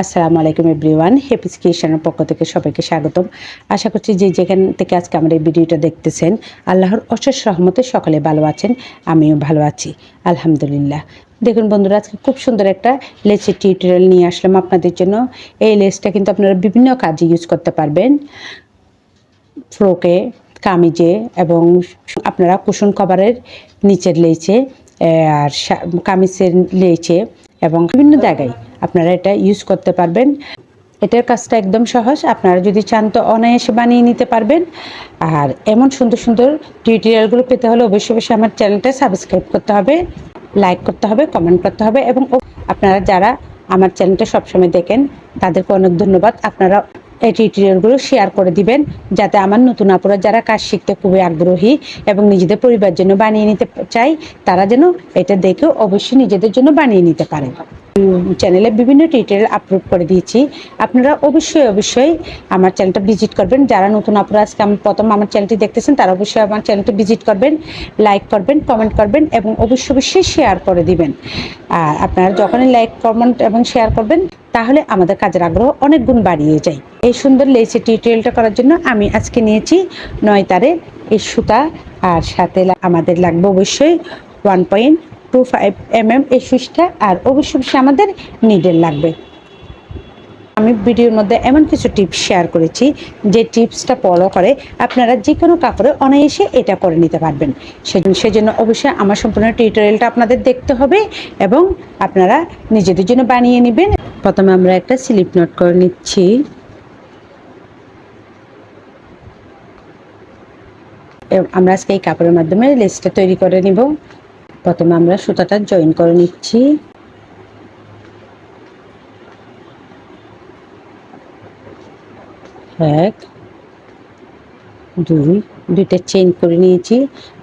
আসসালামু আলাইকুম এভরিওয়ান হেপিস কিষানের পক্ষ থেকে সবাইকে স্বাগতম। আশা করছি যে যেখান থেকে আজকে আমার এই ভিডিওটা দেখতেছেন, আল্লাহর অশেষ রহমতে সকলে ভালো আছেন, আমিও ভালো আছি, আলহামদুলিল্লাহ। দেখুন বন্ধুরা, আজকে খুব সুন্দর একটা লেসের টিউটোরিয়াল নিয়ে আসলাম আপনাদের জন্য। এই লেসটা কিন্তু আপনারা বিভিন্ন কাজে ইউজ করতে পারবেন। ফ্রোকে, কামিজে এবং আপনারা কুশন কভারের নিচের লেচে আর কামিজের লেচে এবং বিভিন্ন জায়গায় আপনারা এটা ইউজ করতে পারবেন। এটার কাজটা একদম সহজ। আপনারা যদি চান তো অনায়াসে বানিয়ে নিতে পারবেন। আর এমন সুন্দর সুন্দর টিউটোরিয়ালগুলো পেতে হলে অবশ্যই অবশ্যই আমার চ্যানেলটা সাবস্ক্রাইব করতে হবে লাইক করতে হবে কমেন্ট করতে হবে এবং আপনারা যারা আমার চ্যানেলটা সবসময় দেখেন, তাদেরকে অনেক ধন্যবাদ। আপনারা এই টিউটোরিয়ালগুলো শেয়ার করে দিবেন, যাতে আমার নতুন আপুরা যারা কাজ শিখতে খুবই আগ্রহী এবং নিজেদের পরিবার জন্য বানিয়ে নিতে চাই তারা যেন এটা দেখে অবশ্যই নিজেদের জন্য বানিয়ে নিতে পারে। চ্যানেলে বিভিন্ন টিউটোরিয়াল আপলোড করে দিয়েছি। আপনারা অবশ্যই অবশ্যই আমার চ্যানেলটা ভিজিট করবেন। যারা নতুন আপুরা আজকে আমি প্রথম আমার চ্যানেলটি দেখতেছেন, তারা অবশ্যই আমার চ্যানেলটা ভিজিট করবেন লাইক করবেন কমেন্ট করবেন এবং অবশ্যই অবশ্যই শেয়ার করে দিবেন। আর আপনারা যখনই লাইক কমেন্ট এবং শেয়ার করবেন, তাহলে আমাদের কাজের আগ্রহ অনেক গুণ বাড়িয়ে যায়। এই সুন্দর লেসে টিউটোরিয়ালটা করার জন্য আমি আজকে নিয়েছি নয় তারে এই সুতা, আর সাথে আমাদের লাগবে অবশ্যই one point two five M M এই সুইচটা আর অবশ্যই আমাদের নিডেল লাগবে। আমি ভিডিওর মধ্যে এমন কিছু টিপস শেয়ার করেছি, যে টিপসটা ফলো করে আপনারা যে কোনো কাপড়ে অনায়াসে এটা করে নিতে পারবেন। সেজন্য অবশ্যই আমার সম্পূর্ণ টিউটোরিয়ালটা আপনাদের দেখতে হবে এবং আপনারা নিজেদের জন্য বানিয়ে নেবেন। প্রথমে আমরা একটা স্লিপ নোট করে নিচ্ছি। আমরা আজকে এই কাপড়ের মাধ্যমে লেসটা তৈরি করে নিব। প্রথমে আমরা সুতাটা জয়েন করে নিচ্ছি। এক, দুই, দুইটা চেইন করে নিয়েছি।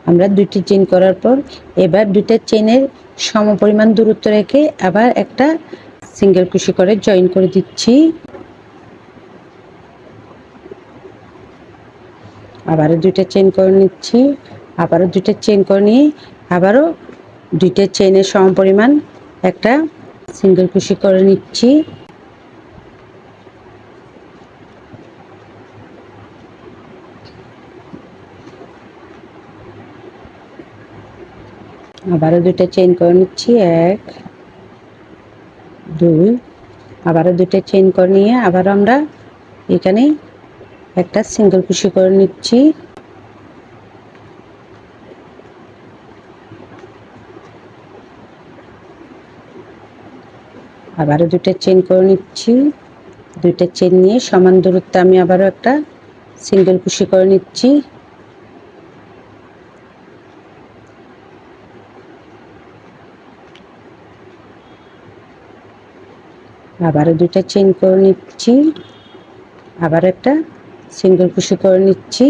আমরা দুইটি চেন করার পর এবার দুইটা চেইনের সমপরিমাণ দূরত্ব রেখে আবার একটা সিঙ্গেল কুশি করে জয়েন করে দিচ্ছি। আবারও দুইটা চেইন করে নিচ্ছি। আবারও দুইটা চেইন করে নিয়ে আবারও দুইটা চেইনের সমপরিমাণ একটা সিঙ্গেল কুশি করে নিচ্ছি। আবারও দুইটা চেইন করে নিচ্ছি, এক, দুই, আবারও দুইটা চেইন করে নিয়ে আবার আমরা এখানে একটা সিঙ্গেল কুশি করে নিচ্ছি। আবারও দুইটা চেইন করে নিচ্ছি। দুইটা চেন নিয়ে সমান দূরত্বে আমি আবারও একটা সিঙ্গেল কুশি করে নিচ্ছি। আবারও দুইটা চেন করে নিচ্ছি। আবার একটা সিঙ্গেল কুশি করে নিচ্ছি।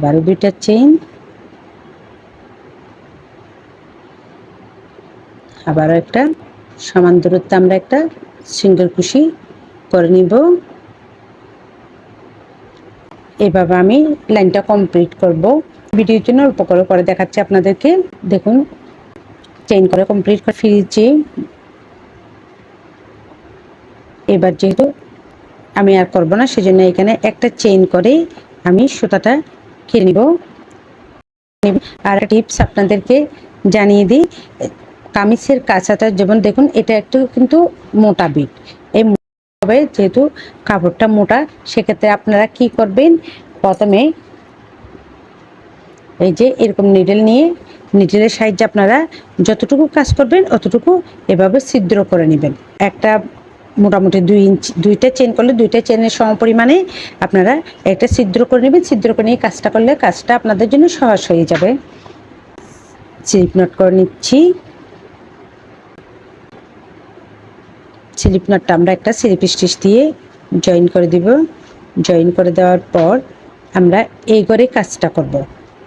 আবারও দুইটা চেইন আবারও একটা সমান দূরত্বে আমরা একটা সিঙ্গেল কুশি করে নিব। এভাবে আমি লাইনটা কমপ্লিট করব। ভিডিওর জন্য অল্প করে করে দেখাচ্ছি আপনাদেরকে। দেখুন চেইন করে কমপ্লিট করে ফিরেছি। এবার যেহেতু আমি আর করব না, সেজন্য এখানে একটা চেইন করে আমি সুতাটা কেটে নিব। আর টিপস আপনাদেরকে জানিয়ে দিই, কামিজের কাঁচাটা যেমন দেখুন, এটা একটু কিন্তু মোটা বিট। এই হবে যেহেতু কাপড়টা মোটা, সেক্ষেত্রে আপনারা কি করবেন, প্রথমে এই যে এরকম নিডেল নিয়ে নিডেলের সাহায্যে আপনারা যতটুকু কাজ করবেন, অতটুকু এভাবে ছিদ্র করে নেবেন। একটা মোটামুটি দুই ইঞ্চি, দুইটা চেন করলে দুইটা চেনের সম পরিমাণে আপনারা একটা ছিদ্র করে নেবেন। ছিদ্র করে নিয়ে কাজটা করলে কাজটা আপনাদের জন্য সহজ হয়ে যাবে। স্লিপ নট করে নিচ্ছি। স্লিপ নটটা আমরা একটা স্লিপ স্টিচ দিয়ে জয়েন করে দিব। জয়েন করে দেওয়ার পর আমরা এই ঘরে কাজটা করব।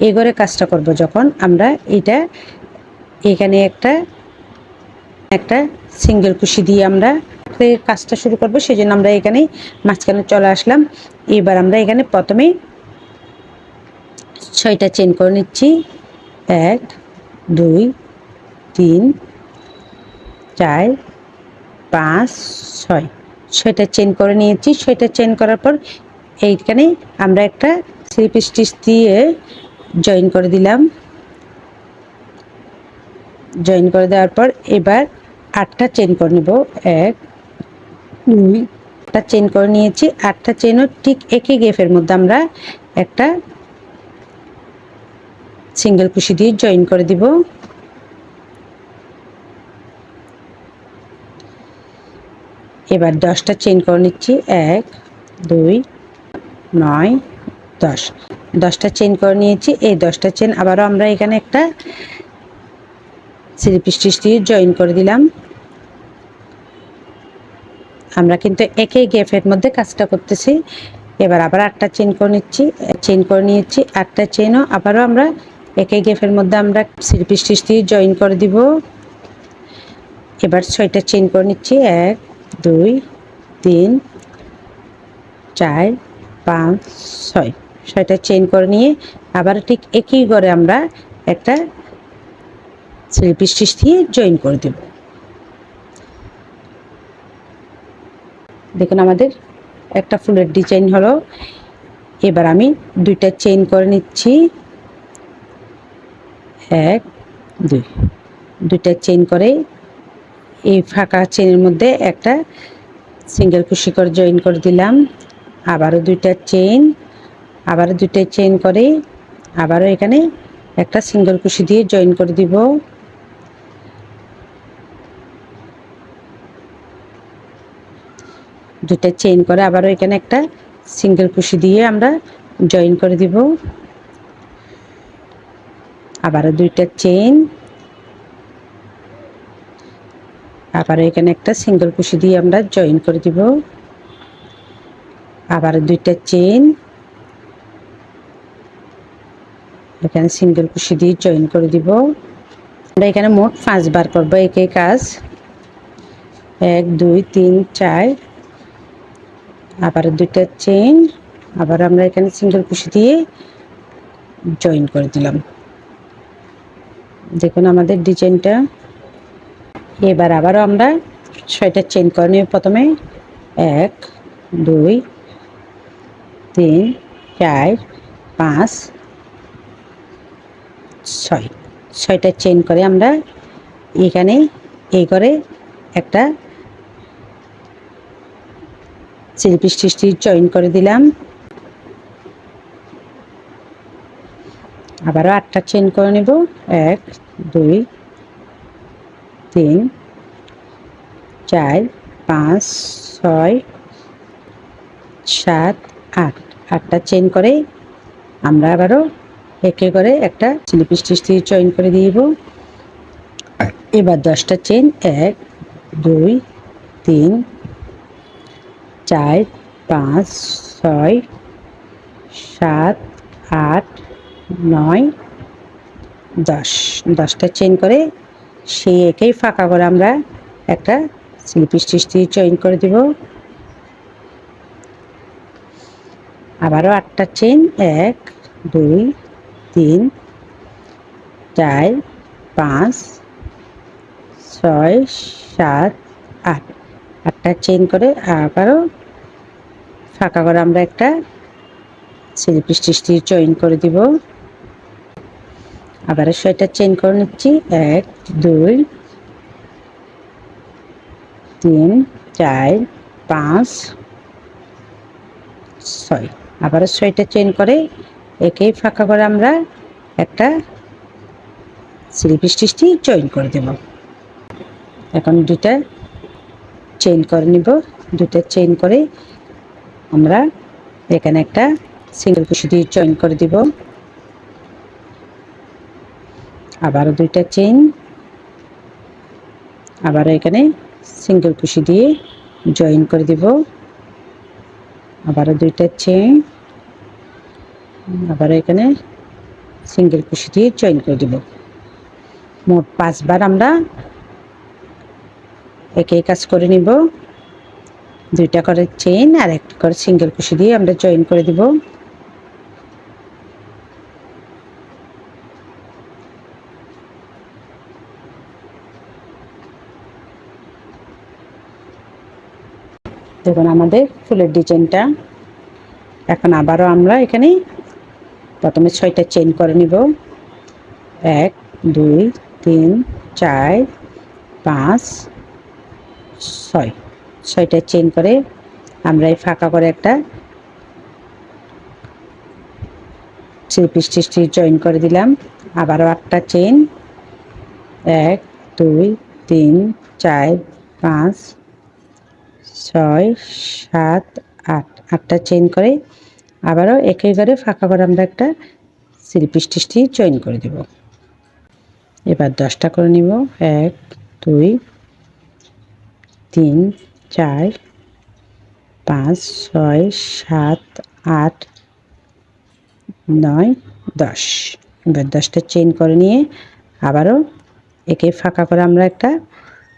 এই ঘরে কাজটা করব যখন আমরা এটা এখানে একটা একটা সিঙ্গেল কুশি দিয়ে আমরা এই কাজটা শুরু করব সেই জন্য আমরা এখানে মাঝখানে চলে আসলাম। এবার আমরা এখানে প্রথমে ছয়টা চেন করে নিচ্ছি। এক, দুই, তিন, চার, পাঁচ, ছয়। ছয়টা চেন করে নিয়েছি। ছয়টা চেন করার পর এইখানে আমরা একটা স্লিপ স্টিচ দিয়ে জয়েন করে দিলাম। জয়েন করে দেওয়ার পর এবার আটটা চেন করে নেব। এক দুই আটটা চেন করে নিয়েছি, আটটা চেনও ঠিক একই গেফের মধ্যে আমরা একটা সিঙ্গেল কুশি দিয়ে জয়েন করে দিব। এবার দশটা চেন করে নিচ্ছি, এক, দুই, নয়, দশ। দশটা চেন করে নিয়েছি, এই দশটা চেন আবারও আমরা এখানে একটা স্লিপ স্টিচ দিয়ে জয়েন করে দিলাম। আমরা কিন্তু একই গ্যাপের মধ্যে কাজটা করতেছি। এবার আবার আটটা চেন করে নিচ্ছি চেন করে নিয়েছি, আটটা চেনও আবারও আমরা একই গ্যাপের মধ্যে আমরা স্টিচ দিয়ে জয়েন করে দিব। এবার ছয়টা চেন করে নিচ্ছি, এক, দুই, তিন, চার, পাঁচ, ছয়। ছয়টা চেন করে নিয়ে আবার ঠিক একই করে আমরা একটা স্টিচ দিয়ে জয়েন করে দেব। দেখুন আমাদের একটা ফুলের ডিজাইন হলো। এবার আমি দুইটা চেইন করে নিচ্ছি। এক, দুই। দুইটা চেইন করে এই ফাঁকা চেনের মধ্যে একটা সিঙ্গেল কুশি করে জয়েন করে দিলাম। আবারও দুইটা চেইন, আবারও দুইটা চেইন করে, আবারও এখানে একটা সিঙ্গেল কুশি দিয়ে জয়েন করে দিব। দুইটা চেইন করে আবারও এখানে একটা সিঙ্গেল কুশি দিয়ে আমরা জয়েন করে দিব। আবারও দুইটা চেইন আবারও এখানে একটা সিঙ্গেল কুশি দিয়ে আমরা জয়েন করে দিব। আবার দুইটা চেইন এখানে সিঙ্গেল কুশি দিয়ে জয়েন করে দিব। আমরা এখানে মোট পাঁচবার করব একই কাজ। এক, দুই, তিন, চার আবার দুইটা চেইন আবার আমরা এখানে সিঙ্গেল কুশি দিয়ে জয়েন করে দিলাম। দেখুন আমাদের ডিজাইনটা এবার আবারও আমরা ছয়টা চেন করে নিই। প্রথমে এক, দুই, তিন, চার, পাঁচ, ছয়। ছয়টা চেন করে আমরা এখানে এই করে একটা স্লিপ স্টিচটি জয়েন করে দিলাম। আবারও আটটা চেন করে নেব। এক দুই তিন চার পাঁচ ছয় সাত আট। আটটা চেন করে আমরা আবারও একে করে একটা স্লিপ স্টিচ দিয়ে জয়েন করে দিব। এবার দশটা চেন এক দুই তিন চার, পাঁচ, ছয়, সাত, আট, নয়, দশ। দশটা চেন করে সেই একেই ফাঁকা করে আমরা একটা স্লিপ স্টিচ দিয়ে করে দিব। আবারও আটটা চেন এক, দুই, তিন, চার, পাঁচ, ছয়, সাত, আট। আটটা চেন করে আবারও ফাঁকা করে আমরা একটা স্লিপ স্টিচ দিয়ে জয়েন করে দিব। আবার ছয়টা চেন করে নিচ্ছি। এক, দুই, তিন, চার, পাঁচ, ছয়। আবারও ছয়টা চেন করে একেই ফাঁকা করে আমরা একটা স্লিপ স্টিচটি জয়েন করে দেব। এখন দুটা চেইন করে নিব। দুটা চেইন করে আমরা এখানে একটা সিঙ্গেল কুশি দিয়ে জয়েন করে দিব। আবারও দুইটা চেইন আবারও এখানে সিঙ্গেল কুশি দিয়ে জয়েন করে দিব। আবারও দুইটা চেইন আবারও এখানে সিঙ্গেল কুশি দিয়ে জয়েন করে দিব। মোট পাঁচবার আমরা একই কাজ করে নিব। দুইটা করে চেইন আর একটা করে সিঙ্গেল কুশি দিয়ে আমরা জয়েন করে দিব। দেখুন আমাদের ফুলের ডিজাইনটা। এখন আবারও আমরা এখানে প্রথমে ছয়টা চেইন করে নিব। এক, দুই, তিন, চার, পাঁচ ছয়, ছয়টা চেইন করে আমরা এই ফাঁকা করে একটা থ্রি পিস টিসটি জয়েন করে দিলাম। আবারও একটা চেইন এক, দুই, তিন, চার, পাঁচ, ছয়, সাত, আট, আটটা চেইন করে আবারও একে ঘরে ফাঁকা করে আমরা একটা থ্রি পিস টিসটি জয়েন করে দেব। এবার দশটা করে নিব। এক, দুই তিন, চার, পাঁচ, ছয়, সাত, আট, নয়, দশ। এবার দশটা চেইন করে নিয়ে আবারও একে ফাঁকা করে আমরা একটা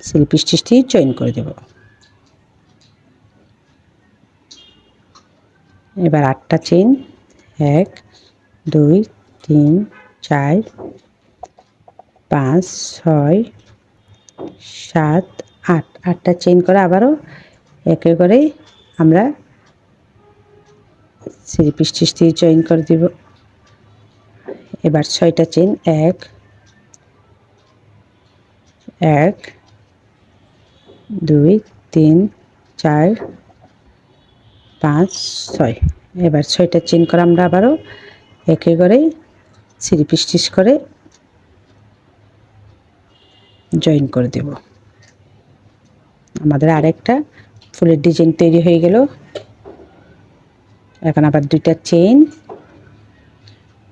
সিলপিস টিসটি জয়েন করে দেব। এবার আটটা চেন এক, দুই, তিন, চার, পাঁচ, ছয়, সাত আট আটটা চেইন করে আবারও একে করে আমরা থ্রি পিস টিসটি জয়েন করে দিব। এবার ছয়টা চেন এক এক, দুই, তিন, চার, পাঁচ, ছয়। এবার ছয়টা চেন করে আমরা আবারও একে করে থ্রি পিস করে জয়েন করে দেব। আমাদের আরেকটা ফুলের ডিজাইন তৈরি হয়ে গেল। এখন আবার দুইটা চেইন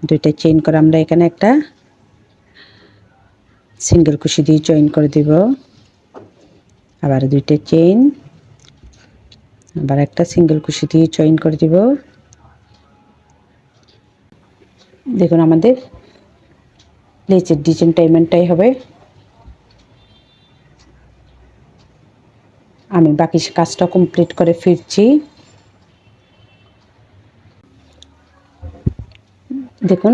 দুইটা চেইন করে আমরা এখানে একটা সিঙ্গেল কুশি দিয়ে জয়েন করে দিব। আবার দুইটা চেইন আবার একটা সিঙ্গেল কুশি দিয়ে জয়েন করে দিব। দেখুন আমাদের লেচের ডিজাইনটা এমনটাই হবে। আমি বাকি কাজটা কমপ্লিট করে ফিরছি। দেখুন,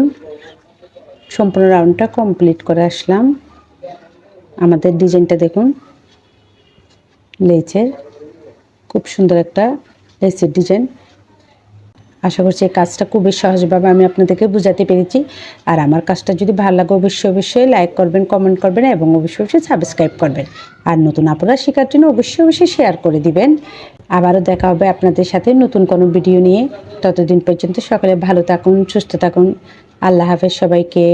সম্পূর্ণ রাউন্ডটা কমপ্লিট করে আসলাম। আমাদের ডিজাইনটা দেখুন, লেচের, খুব সুন্দর একটা লেচের ডিজাইন আশা করছি এই কাজটা খুবই সহজভাবে আমি আপনাদেরকে বোঝাতে পেরেছি। আর আমার কাজটা যদি ভালো লাগে অবশ্যই অবশ্যই লাইক করবেন কমেন্ট করবেন এবং অবশ্যই অবশ্যই সাবস্ক্রাইব করবেন। আর নতুন আপনারা শেখার জন্য অবশ্যই অবশ্যই শেয়ার করে দিবেন। আবারও দেখা হবে আপনাদের সাথে নতুন কোনো ভিডিও নিয়ে। ততদিন পর্যন্ত সকলে ভালো থাকুন, সুস্থ থাকুন। আল্লাহ হাফেজ সবাইকে।